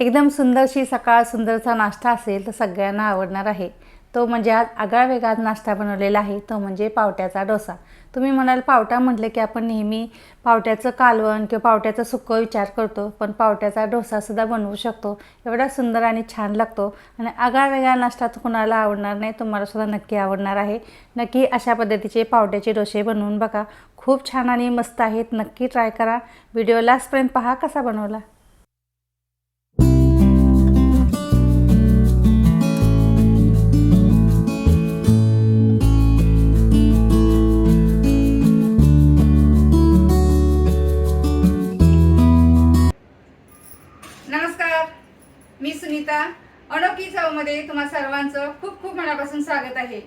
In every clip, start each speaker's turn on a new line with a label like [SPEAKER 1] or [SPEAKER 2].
[SPEAKER 1] एकदम सुंदरशी सकाळ सुंदरचा नाश्ता असेल तर सगळ्यांना आवडणार आहे. तो म्हणजे आज आगळावेगळा नाश्ता बनवलेला आहे. तो म्हणजे पावट्याचा डोसा. तुम्ही म्हणाल पावटा म्हटलं की आपण नेहमी पावट्याचं कालवण किंवा पावट्याचं सुकं विचार करतो पण पावट्याचा डोसासुद्धा बनवू शकतो. एवढा सुंदर आणि छान लागतो आणि आगळावेगळा नाश्ता कुणाला आवडणार नाही तुम्हालासुद्धा नक्की आवडणार आहे. नक्की अशा पद्धतीचे पावट्याचे डोसे बनवून बघा. खूप छान आणि मस्त आहेत. नक्की ट्राय करा. व्हिडिओ लास्टपर्यंत पहा कसा बनवला.
[SPEAKER 2] मी अनोखी चवमध्ये तुम्हा सर्वांचं खूप खूप मनापासून स्वागत आहे.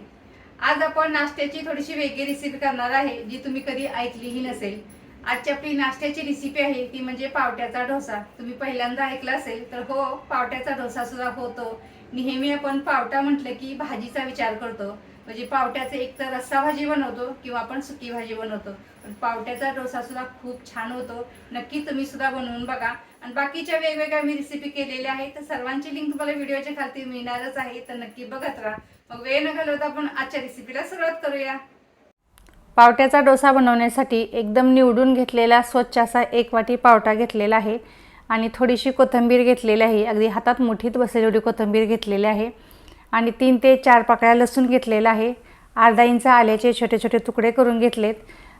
[SPEAKER 2] आज आपण नाश्त्याची थोडीशी वेगळी रेसिपी करणार आहे जी तुम्ही कधी ऐकलीही नसेल. आजची आपली नाश्त्याची रेसिपी आहे ती म्हणजे पावट्याचा डोसा. तुम्ही पहिल्यांदा ऐकला असेल तर हो पावट्याचा डोसा सुद्धा होतो. नेहमी आपण पावटा म्हटलं की भाजीचा विचार करतो. म्हणजे पावट्याचं एक तर रस्सा भाजी बनवतो किंवा आपण सुकी भाजी बनवतो. पण पावट्याचा डोसा सुद्धा खूप छान होतो. नक्की तुम्ही सुद्धा बनवून बघा. आणि बाकीच्या वेगवेगळ्या मी रेसिपी केलेल्या आहेत. तर सर्वांची लिंक तुम्हाला व्हिडिओच्या खालती मिळणारच आहे. तर नक्की बघत राहा. मग वेळ न घालवता आपण आजच्या रेसिपीला सुरुवात करूया.
[SPEAKER 1] पावट्याचा डोसा बनवण्यासाठी एकदम निवडून घेतलेला स्वच्छ असा एक वाटी पावटा घेतलेला आहे आणि थोडीशी कोथिंबीर घेतलेली आहे. अगदी हातात मुठीत बसेल एवढी कोथिंबीर घेतलेली आहे. आणि तीन ते चार पाकळ्या लसूण घेतलेला आहे. अर्धा इंच आल्याचे छोटे छोटे तुकडे करून घेतलेत.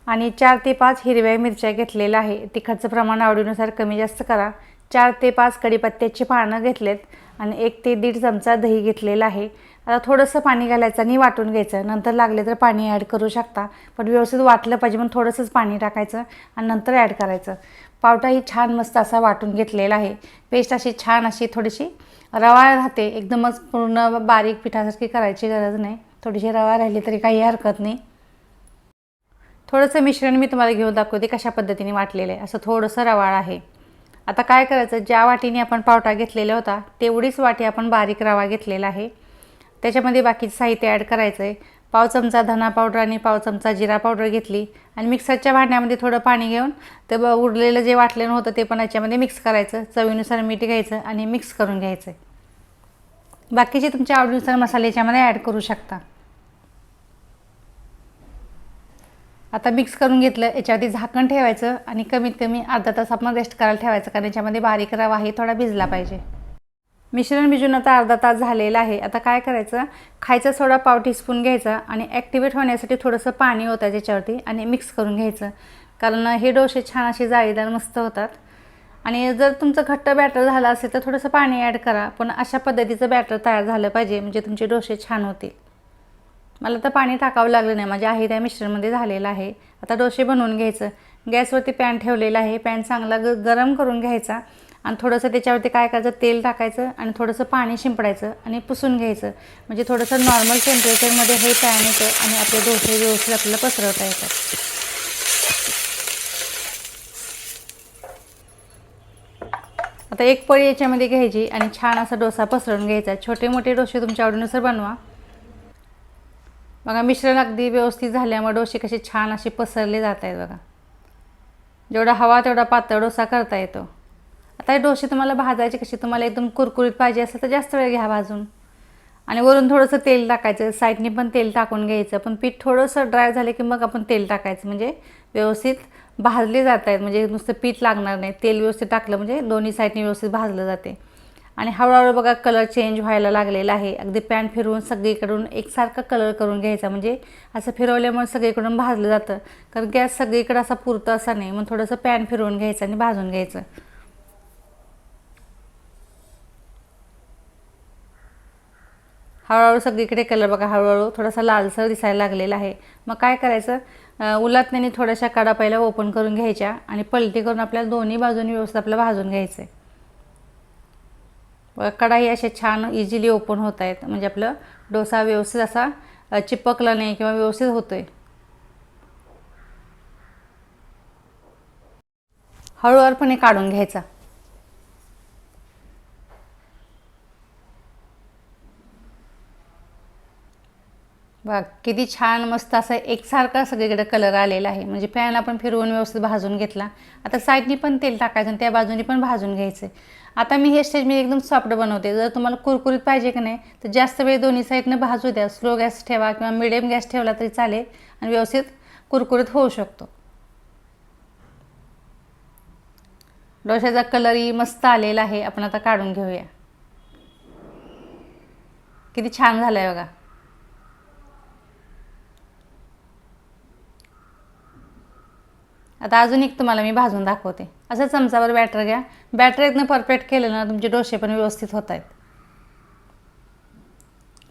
[SPEAKER 1] आणि चार ते पाच हिरव्या मिरच्या घेतलेल्या आहे. तिखटचं प्रमाण आवडीनुसार कमी जास्त करा. चार ते पाच कढीपत्त्याची पानं घेतलेत आणि एक ते दीड चमचा दही घेतलेला आहे. आता थोडंसं पाणी घालायचं आणि वाटून घ्यायचं. नंतर लागले तर पाणी ॲड करू शकता. पण व्यवस्थित वाटलं पाहिजे म्हणून थोडंसंच पाणी टाकायचं आणि नंतर ॲड करायचं. पावटा ही छान मस्त असा वाटून घेतलेला आहे. पेस्ट अशी छान अशी थोडीशी रवा राहते. एकदमच पूर्ण बारीक पिठासारखी करायची गरज नाही. थोडीशी रवा राहिली तरी काही हरकत नाही. थोडंसं मिश्रण मी तुम्हाला घेऊन दाखवते कशा पद्धतीने वाटलेलं आहे. असं थोडंसं रवाळ आहे. आता काय करायचं ज्या वाटीने आपण पावटा घेतलेला होता तेवढीच वाटी आपण बारीक रवा घेतलेला आहे. त्याच्यामध्ये बाकीचं साहित्य ॲड करायचं आहे पाव चमचा धना पावडर आणि पाव चमचा जिरा पावडर घेतली आणि मिक्सरच्या भांड्यामध्ये थोडं पाणी घेऊन ते ब उरलेलं जे वाटलेलं होतं ते पण याच्यामध्ये मिक्स करायचं. चवीनुसार मीठ घ्यायचं आणि मिक्स करून घ्यायचं बाकीचे तुमच्या आवडीनुसार मसाले याच्यामध्ये ॲड करू शकता. आता मिक्स करून घेतलं याच्यावरती झाकण ठेवायचं आणि कमीत कमी अर्धा तास आपण रेस्ट करायला ठेवायचं कारण याच्यामध्ये बारीक रवा आहे थोडा भिजला पाहिजे. मिश्रण भिजून आता अर्धा तास झालेला आहे. आता काय करायचं? खायचा सोडा पाव टीस्पून घ्यायचा आणि ॲक्टिवेट होण्यासाठी थोडंसं पाणी होतं त्याच्यावरती आणि मिक्स करून घ्यायचं. कारण हे डोसे छान असे जाळीदार मस्त होतात. आणि जर तुमचं घट्ट बॅटर झालं असेल तर थोडंसं पाणी ॲड करा पण अशा पद्धतीचं बॅटर तयार झालं पाहिजे म्हणजे तुमचे डोसे छान होतील. मला तर पाणी टाकावं लागलं नाही. माझ्या आहे त्या मिश्रणमध्ये झालेलं आहे. आता डोसे बनवून घ्यायचं. गॅसवरती पॅन ठेवलेला आहे. पॅन चांगला ग गरम करून घ्यायचा. आणि थोडंसं त्याच्यावरती काय करायचं? तेल टाकायचं आणि थोडंसं पाणी शिंपडायचं आणि पुसून घ्यायचं. म्हणजे थोडंसं नॉर्मल टेम्परेचरमध्ये हे पॅन येतं आणि आपले डोसे व्यवस्थित आपल्याला पसरवता येतात. आता एक पळी याच्यामध्ये घ्यायची आणि छान असा डोसा पसरवून घ्यायचा. छोटे मोठे डोसे तुमच्या आवडीनुसार बनवा. बघा मिश्रण अगदी व्यवस्थित झाल्यामुळे डोसे कसे छान असे पसरले जात आहेत बघा. जेवढा हवा तेवढा पातळ डोसा करता येतो. आता हे डोसे तुम्हाला भाजायचे कसे? तुम्हाला एकदम कुरकुरीत पाहिजे असेल तर जास्त वेळ घ्या भाजून. आणि वरून थोडंसं तेल टाकायचं. साईडने पण तेल टाकून घ्यायचं. पण पीठ थोडंसं ड्राय झालं की मग आपण तेल टाकायचं. म्हणजे व्यवस्थित भाजले जात आहेत म्हणजे नुसतं पीठ लागणार नाही. तेल व्यवस्थित टाकलं म्हणजे दोन्ही साईडने व्यवस्थित भाजलं जाते. आणि हळूहळू बघा कलर चेंज व्हायला लागलेला आहे. अगदी पॅन फिरवून सगळीकडून एकसारखा कलर करून घ्यायचा. म्हणजे असं फिरवल्यामुळे सगळीकडून भाजलं जातं. कारण गॅस सगळीकडे असा पुरतं असा नाही. मग थोडंसं पॅन फिरवून घ्यायचं आणि भाजून घ्यायचं. हळूहळू सगळीकडे कलर बघा. हळूहळू थोडासा लालसर दिसायला लागलेला आहे. मग काय करायचं? उलातण्याने थोड्याशा काडा पहिला ओपन करून घ्यायच्या आणि पलटी करून आपल्याला दोन्ही बाजूंनी व्यवस्थित आपल्याला भाजून घ्यायचं आहे कढाई असे छान इझिली ओपन होत आहेत. म्हणजे आपलं डोसा व्यवस्थित असा चिपकला नाही किंवा व्यवस्थित होतो आहे हळूवारपणे काढून घ्यायचा. किती छान मस्त असं एकसारखा सगळीकडे कलर आलेला आहे. म्हणजे पॅन आपण फिरवून व्यवस्थित भाजून घेतला. आता साईडनी पण तेल टाकायचं आणि त्या बाजूनी पण भाजून घ्यायचं. आता मी हे स्टेज मी एकदम सॉफ्ट बनवते. जर तुम्हाला कुरकुरीत पाहिजे की नाही तर जास्त वेळ दोन्ही साईडनं भाजू द्या. स्लो गॅस ठेवा किंवा मिडियम गॅस ठेवला तरी चालेल आणि व्यवस्थित कुरकुरीत होऊ शकतो. डोशाचा कलरही मस्त आलेला आहे. आपण आता काढून घेऊया. किती छान झालं आहे बघा. आता अजून एक तुम्हाला मी भाजून दाखवते. असं चमचावर बॅटर घ्या. बॅटर एकदम परफेक्ट केलं ना तुमचे डोसे पण व्यवस्थित होत आहेत.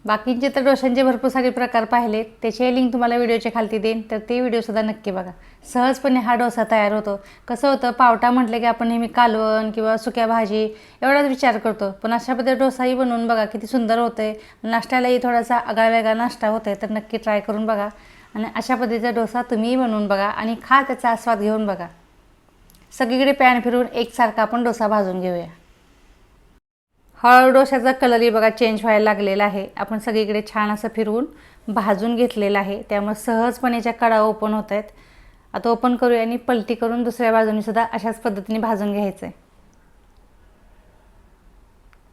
[SPEAKER 1] बाकीचे तर डोशांचे भरपूर सारे प्रकार पाहिले. त्याचे लिंक तुम्हाला व्हिडिओच्या खालती देईन. तर ते व्हिडिओसुद्धा नक्की बघा. सहजपणे हा डोसा तयार होतो. कसं होतं पावटा म्हटलं की आपण नेहमी कालवण किंवा सुक्या भाजी एवढाच विचार करतो. पण अशा पद्धतीने डोसाही बनवून बघा किती सुंदर होतं आहे नाश्त्यालाही थोडासा आगळावेगळा नाश्ता होतो आहे तर नक्की ट्राय करून बघा. आणि अशा पद्धतीचा डोसा तुम्हीही बनवून बघा आणि खा त्याचा आस्वाद घेऊन बघा. सगळीकडे पॅन फिरून एकसारखा आपण डोसा भाजून घेऊया. हळूहळू डोशाचा कलरही बघा चेंज व्हायला लागलेला आहे. आपण सगळीकडे छान असं फिरवून भाजून घेतलेलं आहे. त्यामुळे सहजपणे ज्या कडा ओपन होत आहेत आता ओपन करूया आणि पलटी करून दुसऱ्या बाजूने सुद्धा अशाच पद्धतीने भाजून घ्यायचं आहे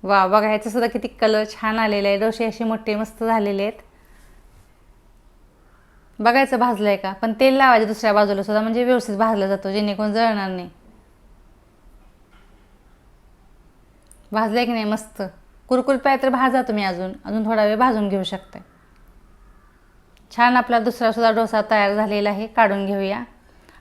[SPEAKER 1] वा बघा ह्याचंसुद्धा किती कलर छान आलेला आहे डोसे असे मोठे मस्त झालेले आहेत. बघायचं भाजलं आहे का? पण तेल लावायचं दुसऱ्या बाजूला सुद्धा म्हणजे व्यवस्थित भाजलं जातो जेणेकरून जळणार नाही. भाजलं की नाही? मस्त. कुरकुरीत पाहिजे तर भाजा तुम्ही अजून. अजून थोडा वेळ भाजून घेऊ शकता छान आपला दुसरा सुद्धा डोसा तयार झालेला आहे. काढून घेऊया.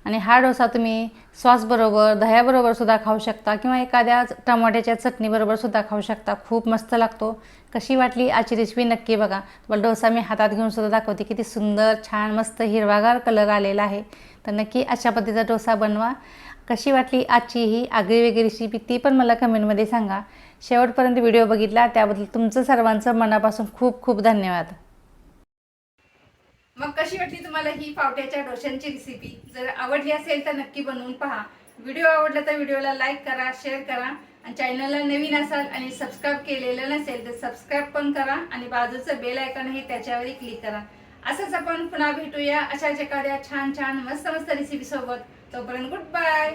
[SPEAKER 1] आणि हा डोसा तुम्ही सॉसबरोबर दह्याबरोबर सुद्धा खाऊ शकता किंवा एखाद्या टमाट्याच्या चटणीबरोबर सुद्धा खाऊ शकता. खूप मस्त लागतो. कशी वाटली आजची रेसिपी नक्की बघा. तुम्हाला डोसा मी हातात घेऊन सुद्धा दाखवते. किती सुंदर छान मस्त हिरवागार कलर आलेला आहे. तर नक्की अशा पद्धतीचा डोसा बनवा. कशी वाटली आजची ही आगळी वेगळी रेसिपी ती पण मला कमेंटमध्ये सांगा. शेवटपर्यंत व्हिडिओ बघितला त्याबद्दल तुमचं सर्वांचं मनापासून खूप खूप धन्यवाद.
[SPEAKER 2] मग कशी वाटली तुम्हाला ही पावट्याच्या डोशांची रेसिपी जर आवडली असेल तर नक्की बनवून पहा. व्हिडिओ आवडला तर व्हिडिओला लाईक करा शेअर करा. आणि चॅनलला नवीन असाल आणि सबस्क्राईब केलेलं नसेल तर सबस्क्राईब पण करा आणि बाजूचं बेल आयकॉन हे त्याच्यावरही क्लिक करा. असंच आपण पुन्हा भेटूया अशाच एखाद्या छान छान मस्त मस्त रेसिपी सोबत. तोपर्यंत गुड बाय